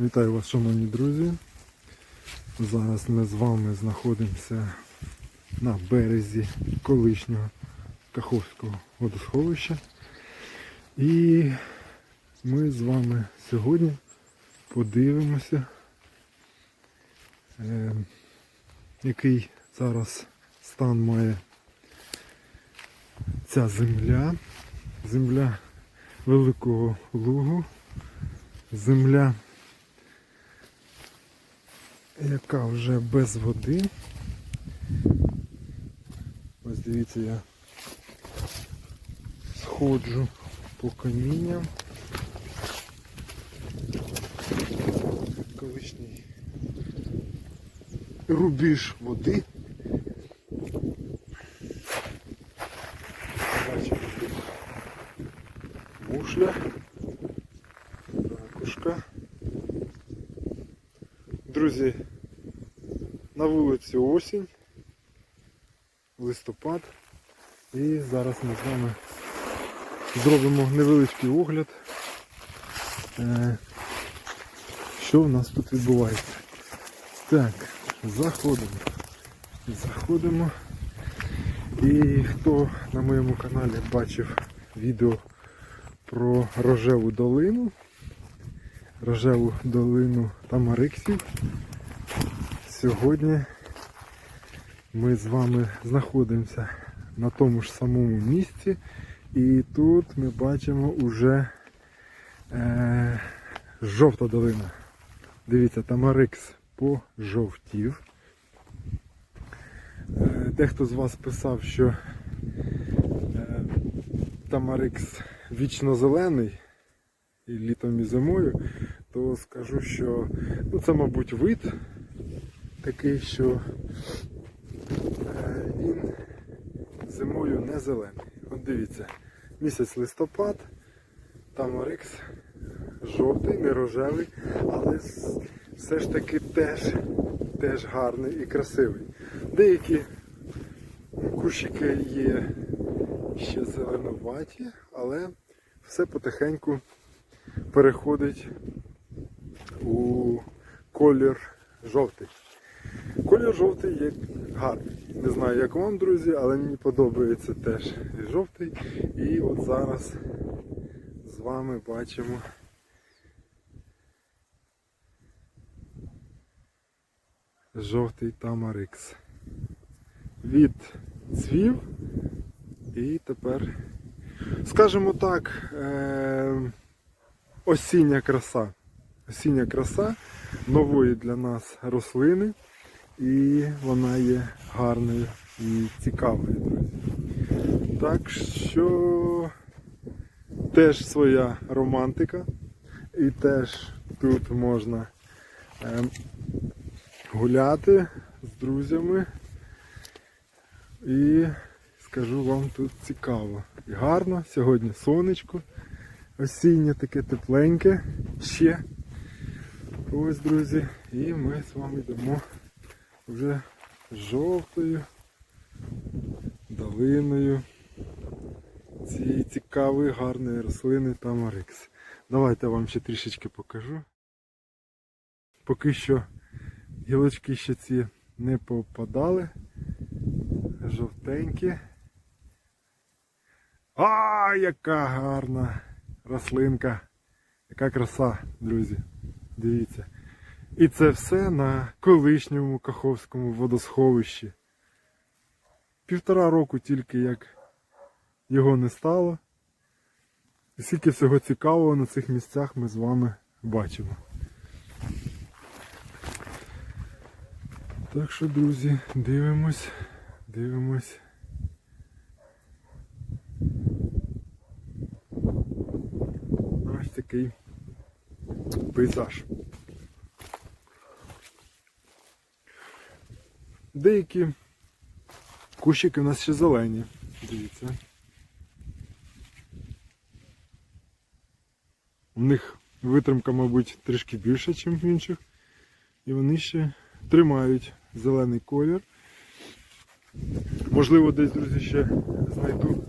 Вітаю вас, шановні друзі. Зараз ми з вами знаходимося на березі колишнього Каховського водосховища. І ми з вами сьогодні подивимося, е, який зараз стан має ця земля. Земля Великого Лугу. Земля яка вже без води. Ось дивіться, я сходжу по камінням. Колишній рубіж води. Бачимо тут мушля, ракушка. Друзі, на вулиці осінь, листопад. І зараз ми з вами зробимо невеличкий огляд, е, що в нас тут відбувається. Так, заходимо. Заходимо. І хто на моєму каналі бачив відео про рожеву долину, рожеву долину Тамариксів. Сьогодні ми з вами знаходимося на тому ж самому місці. І тут ми бачимо уже е, жовта долина. Дивіться, Тамарикс пожовтів. Е, дехто з вас писав, що е, Тамарикс вічно зелений і літом і зимою, то скажу, що ну, це, мабуть, вид такий, що е, він зимою не зелений. От дивіться, місяць листопад, там орикс жовтий, не рожевий, але все ж таки теж, теж гарний і красивий. Деякі кущики є ще зеленуваті, але все потихеньку переходить у колір жовтий. Колір жовтий є гарний. Не знаю, як вам, друзі, але мені подобається теж жовтий. І от зараз з вами бачимо. Жовтий Тамарикс. Від цвів і тепер, скажімо так, е- осіння краса. Осіння краса нової для нас рослини. І вона є гарною і цікавою, друзі. Так що теж своя романтика. І теж тут можна ем, гуляти з друзями. І скажу вам тут цікаво. І гарно. Сьогодні сонечко осіннє, таке тепленьке ще. Ось, друзі, і ми з вами йдемо вже жовтою долиною цієї цікавої гарної рослини Тамарикс. Давайте я вам ще трішечки покажу. Поки що гілочки ще ці не попадали. Жовтенькі. А, яка гарна рослинка! Яка краса, друзі. Дивіться. І це все на колишньому Каховському водосховищі. Півтора року тільки як його не стало. І скільки всього цікавого на цих місцях ми з вами бачимо. Так що, друзі, дивимось, дивимось. Ось такий пейзаж. Деякі кущики у нас ще зелені. Дивіться. У них витримка, мабуть, трішки більша, ніж в інших. І вони ще тримають зелений колір. Можливо, десь, друзі, ще знайду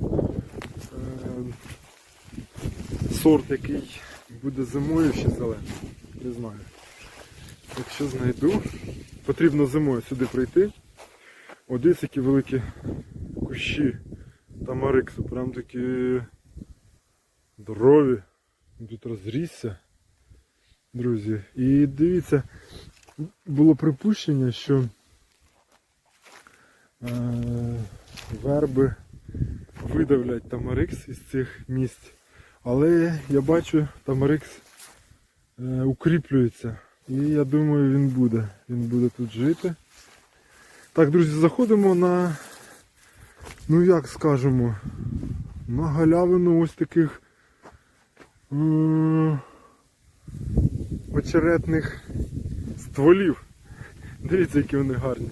е, сорт, який буде зимою ще зелений. Не знаю. Якщо знайду, потрібно зимою сюди прийти. Одесь які великі кущі тамариксу, прям такі здорові. Тут розрісся, друзі. І дивіться, було припущення, що е, верби видавлять тамарикс із цих місць. Але я бачу, тамарикс е, укріплюється. І я думаю, він буде. Він буде тут жити. Так, друзі, заходимо на, ну як скажемо, на галявину ось таких м, очеретних стволів. Дивіться, які вони гарні.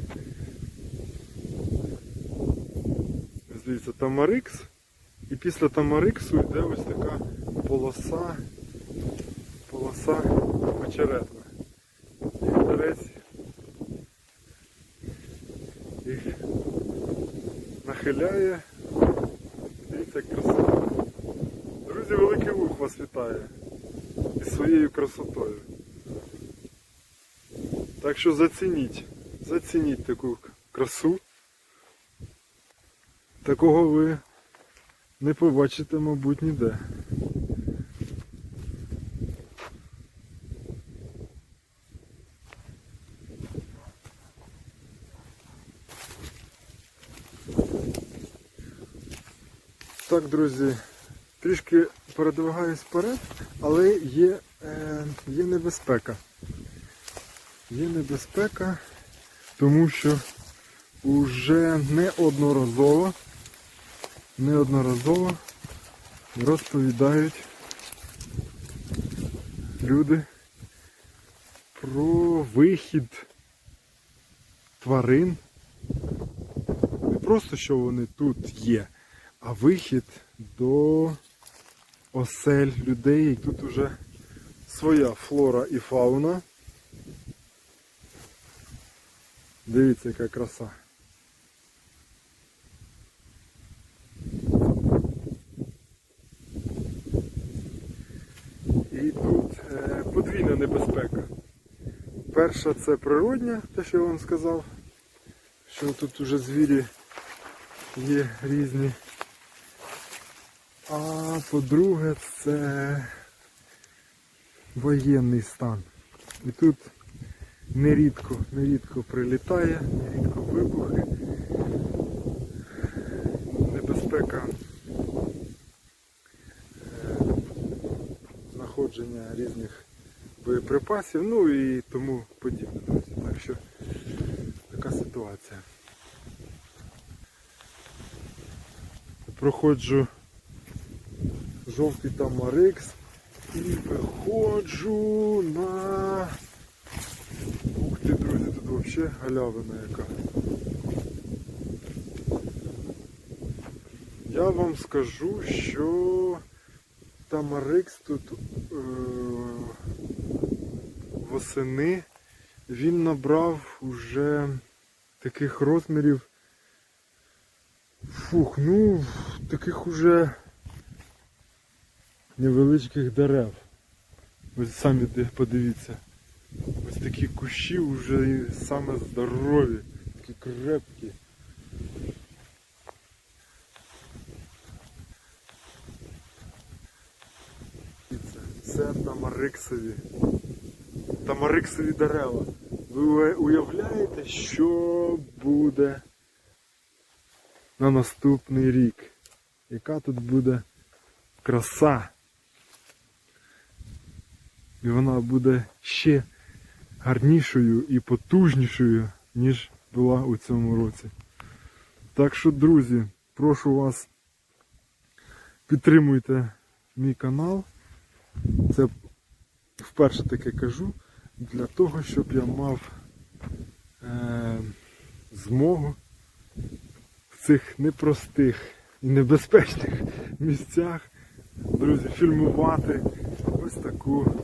Дивіться, тамарикс. І після тамариксу йде ось така полоса, полоса очеретна. І вітерець їх нахиляє. Дивіться, як красиво. Друзі, великий луг вас вітає із своєю красотою. Так що зацініть, зацініть таку красу. Такого ви не побачите, мабуть, ніде. Так, друзі, трішки передвигаюсь вперед, але є, е, є небезпека. Є небезпека, тому що уже неодноразово, неодноразово розповідають люди про вихід тварин. Не просто що вони тут є, а вихід до осель людей. Тут уже своя флора і фауна. Дивіться, яка краса. І тут е, подвійна небезпека. Перша це природня, те, що я вам сказав, що тут уже звірі є різні. А по-друге, це воєнний стан. І тут нерідко, нерідко прилітає, нерідко вибухи. Небезпека е, знаходження різних боєприпасів, ну і тому подібне. Так що така ситуація. Проходжу жовтий тамарикс і виходжу на... Ух ти, друзі, тут взагалі галявина яка. Я вам скажу, що тамарикс тут е- восени він набрав уже таких розмірів. Фух, ну таких уже невеличких дерев. Ось самі подивіться. Ось такі кущі вже саме здорові, такі крепкі. Дивіться, Це тамариксові. Тамариксові дерева. Ви уявляєте, що буде на наступний рік? Яка тут буде краса? І вона буде ще гарнішою і потужнішою, ніж була у цьому році. Так що, друзі, прошу вас, підтримуйте мій канал. Це вперше таке кажу, для того, щоб я мав е, змогу в цих непростих і небезпечних місцях, друзі, фільмувати ось таку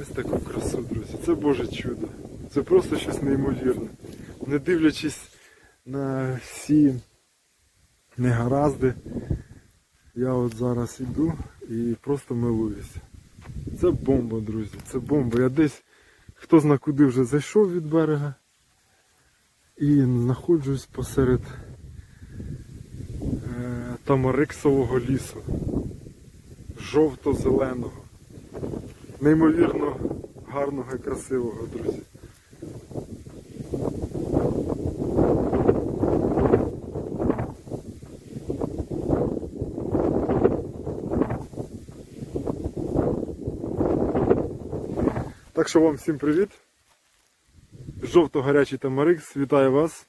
ось таку красу, друзі. Це Боже чудо. Це просто щось неймовірне. Не дивлячись на всі негаразди, я от зараз іду і просто милуюся. Це бомба, друзі, це бомба. Я десь Хто зна куди вже зайшов від берега. І знаходжусь посеред е, тамариксового лісу. Жовто-зеленого. Неймовірно гарного і красивого, друзі. Так що вам всім привіт. Жовто-гарячий Тамарикс вітає вас.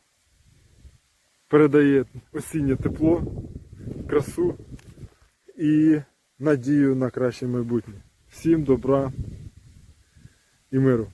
Передає осіннє тепло, красу і надію на краще майбутнє. Всім добра і миру.